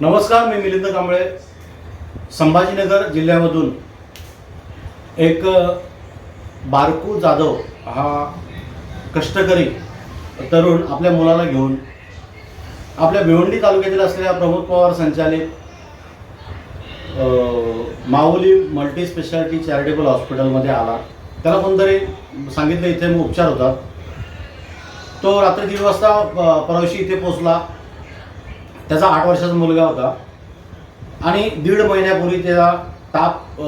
नमस्कार मी मिलिंद कांबळे संभाजीनगर जिल्ह्यामधून. एक बारकू जाधव हा कष्टकरी तरुण आपल्या मुलाला घेऊन आपल्या भिवंडी तालुक्यातील असलेल्या प्रमोद पवार संचालित माऊली मल्टी स्पेशालिटी चॅरिटेबल हॉस्पिटलमध्ये आला. त्याला कोणतरी सांगितलं इथे मग उपचार होतात. तो रात्री दीड वाजता परवशी इथे पोचला त्याचा आठ वर्षाचा मुलगा होता. आणि दीड महिन्यापूर्वी त्याला ताप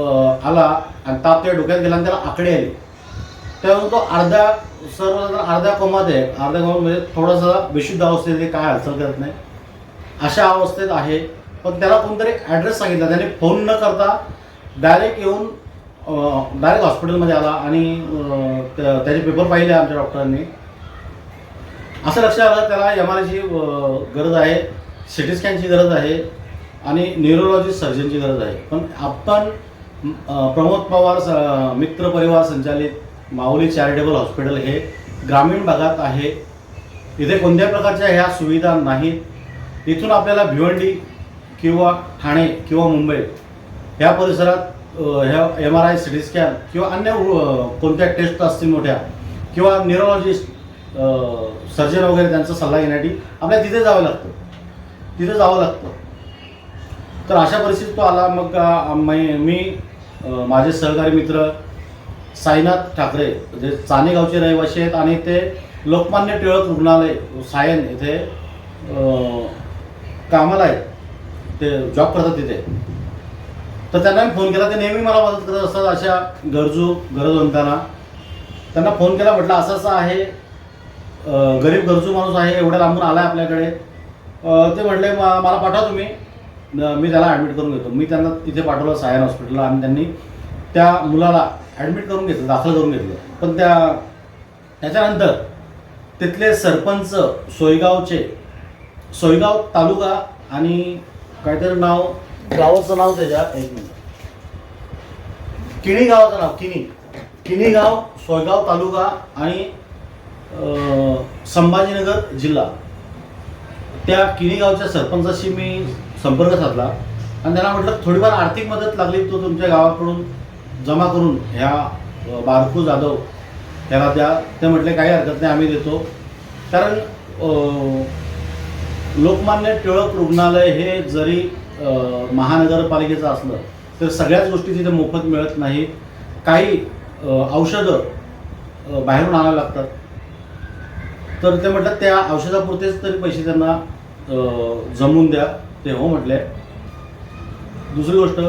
आला आणि ताप त्या डोक्यात गेला आणि त्याला आकडे आले. त्यामुळे तो अर्ध्या सर्व अर्ध्या कोमात आहे. अर्ध्या कोमात म्हणजे थोडासा बेशुद्ध अवस्थेत काय हालचाल करत नाही. अशा अवस्थेत आहे. पण त्याला कोणतरी ॲड्रेस सांगितला. त्याने फोन न करता डायरेक्ट येऊन डायरेक्ट हॉस्पिटलमध्ये आला आणि त्या- त्याचे पेपर पाहिले आमच्या डॉक्टरांनी असं लक्षात आलं त्याला एम आर आयची गरज आहे. सी टी स्कॅनची गरज आहे आणि न्यूरोलॉजिस्ट सर्जनची गरज आहे. पण आपण प्रमोद पवार स- मित्र परिवार संचालित माऊली चॅरिटेबल हॉस्पिटल हे ग्रामीण भागात आहे. इथे कोणत्या प्रकारच्या ह्या सुविधा नाहीत. इथून आपल्याला भिवंडी किंवा ठाणे किंवा मुंबई ह्या परिसरात ह्या M R I C T scan किंवा अन्य कोणत्या टेस्ट असतील मोठ्या किंवा न्युरोलॉजिस्ट सर्जन वगैरे त्यांचा सल्ला घेण्यासाठी आपल्याला तिथे जावं लागतं. तिथं जावं लागतं. तर अशा परिस्थितीत तो आला. मग मी मी, माझे सहकारी मित्र साईनाथ ठाकरे जे चाणेगावचे रहिवासी आहेत आणि ते लोकमान्य टिळक रुग्णालय सायन इथे कामाला आहेत. ते जॉब करतात तिथे. तर त्यांना मी फोन केला. ते नेहमी मला मदत करत असतात अशा गरजू गरजवंतांना. त्यांना फोन केला म्हटलं असं असं आहे गरीब गरजू माणूस आहे एवढ्या लांबून आला आहे आपल्याकडे. ते म्हटले मला पाठवा तुम्ही. मी त्याला ॲडमिट करून घेतो. मी त्यांना तिथे पाठवलं सायन हॉस्पिटलला आणि त्यांनी त्या मुलाला ॲडमिट करून घेतलं दाखल करून घेतलं. पण त्या त्याच्यानंतर तिथले सरपंच सोयगावचे सोयगाव तालुका आणि काहीतरी नाव गावाचं नाव त्याच्या एक मिनिट. किणी गावाचं नाव किणी. किणी गाव सोयगाव तालुका आणि संभाजीनगर जिल्हा. त्या किणी गावच्या सरपंचाशी मी संपर्क साधला आणि त्यांना म्हटलं थोडीफार आर्थिक मदत लागली तो तुमच्या गावाकडून जमा करून ह्या बारकू जाधव त्याला द्या. ते म्हटले काही हरकत नाही आम्ही देतो. कारण लोकमान्य टिळक रुग्णालय हे जरी महानगरपालिकेचं असलं तर सगळ्याच गोष्टी तिथे मोफत मिळत नाही काही औषधं बाहेरून आणावी लागतात. तर ते म्हटलं त्या औषधापुरतेच तरी पैसे त्यांना जमून जमवून द्या. ते हो म्हटले. दुसरी गोष्ट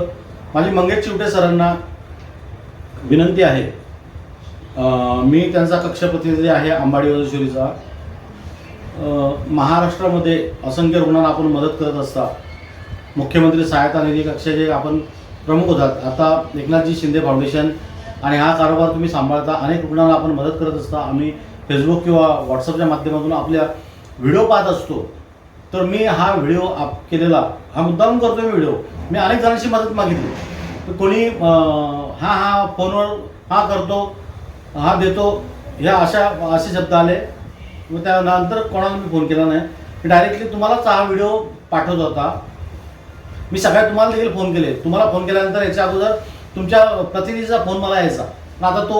माझी मंगेश चिवटे सरांना विनंती आहे. मी त्यांचा कक्षप्रतिनिधी आहे अंबाडी वजश्वरीचा महाराष्ट्रामध्ये असंख्य रुग्णांना आपण मदत करत असता. मुख्यमंत्री सहायता निधी कक्षाचे आपण प्रमुख होतात. आता एकनाथजी शिंदे फाउंडेशन आणि हा कारभार तुम्ही सांभाळता. अनेक रुग्णांना आपण मदत करत असता. आम्ही फेसबुक किंवा व्हॉट्सअपच्या माध्यमातून आपल्या व्हिडिओ पाहत असतो. तर मी हा व्हिडिओ आप केलेला हा मुद्दाम करतो मी व्हिडिओ. मी अनेक जणांची मदत मागितली. तर कोणी हा हा फोनवर हा करतो हा देतो ह्या अशा असे शब्द आले. मग त्यानंतर कोणाला मी फोन केला नाही. मी डायरेक्टली तुम्हालाच हा व्हिडिओ पाठवत होता. मी सगळ्या तुम्हाला देखील फोन केले. तुम्हाला फोन केल्यानंतर याच्या अगोदर तुमच्या प्रतिनिधीचा फोन मला यायचा. आता तो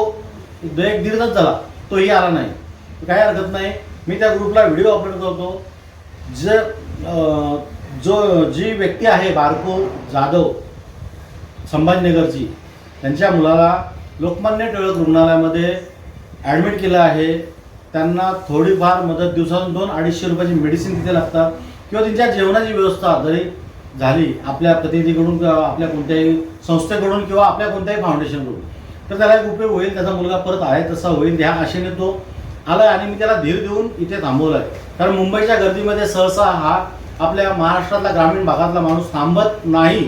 एक दीड तास झाला. तोही आला नाही. काही हरकत नाही. मी त्या ग्रुपला व्हिडिओ अपलोड करतो. जर जो जी व्यक्ती आहे बारको जाधव संभाजीनगरची त्यांच्या मुलाला लोकमान्य टिळक रुग्णालयामध्ये ॲडमिट केलं आहे. त्यांना थोडीफार मदत दिवसातून दोन अडीचशे रुपयाची मेडिसिन तिथे लागतात. किंवा त्यांच्या जेवणाची व्यवस्था जरी झाली आपल्या प्रतिनिधीकडून किंवा आपल्या कोणत्याही संस्थेकडून किंवा आपल्या कोणत्याही फाउंडेशनकडून तर त्याला एक उपयोग होईल त्याचा मुलगा परत आहे तसा होईल. ह्या आशेने तो आला आणि मी त्याला धीर देऊन इथे थांबवलाय. कारण मुंबईच्या गर्दीमध्ये सहसा हा आपल्या महाराष्ट्रातला ग्रामीण भागातला माणूस थांबत नाही.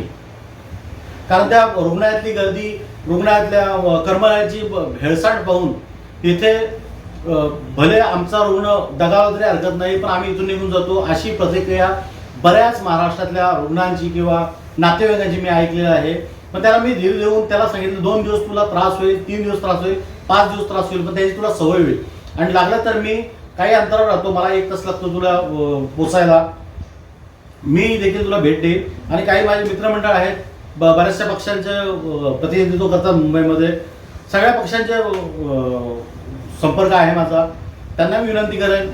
कारण त्या रुग्णालयातली गर्दी रुग्णालयातल्या कर्मचाऱ्यांची ब- भेळसाट पाहून तिथे भले आमचा रुग्ण दगावला तरी हरकत नाही पण आम्ही इथून निघून जातो अशी प्रतिक्रिया बऱ्याच महाराष्ट्रातल्या रुग्णांची किंवा नातेवाईकांची मी ऐकलेलं आहे. पण त्याला मी धीर देऊन त्याला सांगितलं दोन दिवस तुला त्रास होईल तीन दिवस त्रास होईल पाच दिवस त्रास होईल पण त्याची तुला सवय होईल. आणि लागलं तर मी काही अंतरावर राहतो. मला एक तास लागतो तुला पोचायला. मी देखील तुला भेट देईन. आणि काही माझे मित्रमंडळ आहेत. ब बऱ्याचशा पक्षांचे प्रतिनिधित्व करतात मुंबईमध्ये. सगळ्या पक्षांचे संपर्क आहे माझा. त्यांना मी विनंती करेन.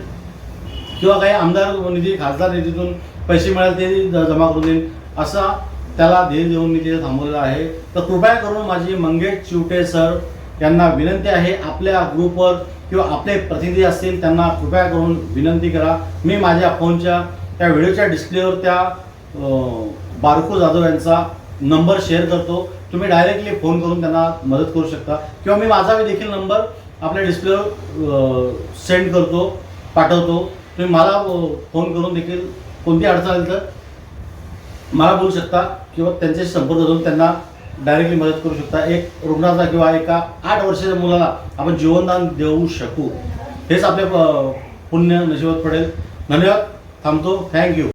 किंवा काही आमदार निधी खासदार निधीतून पैसे मिळाले ते जमा करून देईन. असा त्याला ध्येय देऊन मी तिथे थांबवलेला आहे. तर कृपया करून माझी मंगेश चिवटे सर यांना विनंती आहे. आपल्या ग्रुपवर किंवा आपले प्रतिनिधी असतील त्यांना कृपया करून विनंती करा. मी माझ्या फोनच्या त्या व्हिडिओच्या डिस्प्लेवर त्या बारको जाधव यांचा नंबर शेअर करतो. तुम्ही डायरेक्टली फोन करून त्यांना मदत करू शकता. किंवा मी माझा देखील नंबर आपल्या डिस्प्लेवर सेंड करतो पाठवतो. तुम्ही मला फोन करून देखील कोणती अडचण आली तर मला बोलू शकता किंवा त्यांच्याशी संपर्क करून त्यांना डायरेक्टली मदत करू शकता. एक रुग्णाचा किंवा एका आठ वर्षाच्या मुलाला आपण जीवनदान देऊ शकू. हेच आपले पुण्य नशिबात पडेल. धन्यवाद. थांबतो. थँक्यू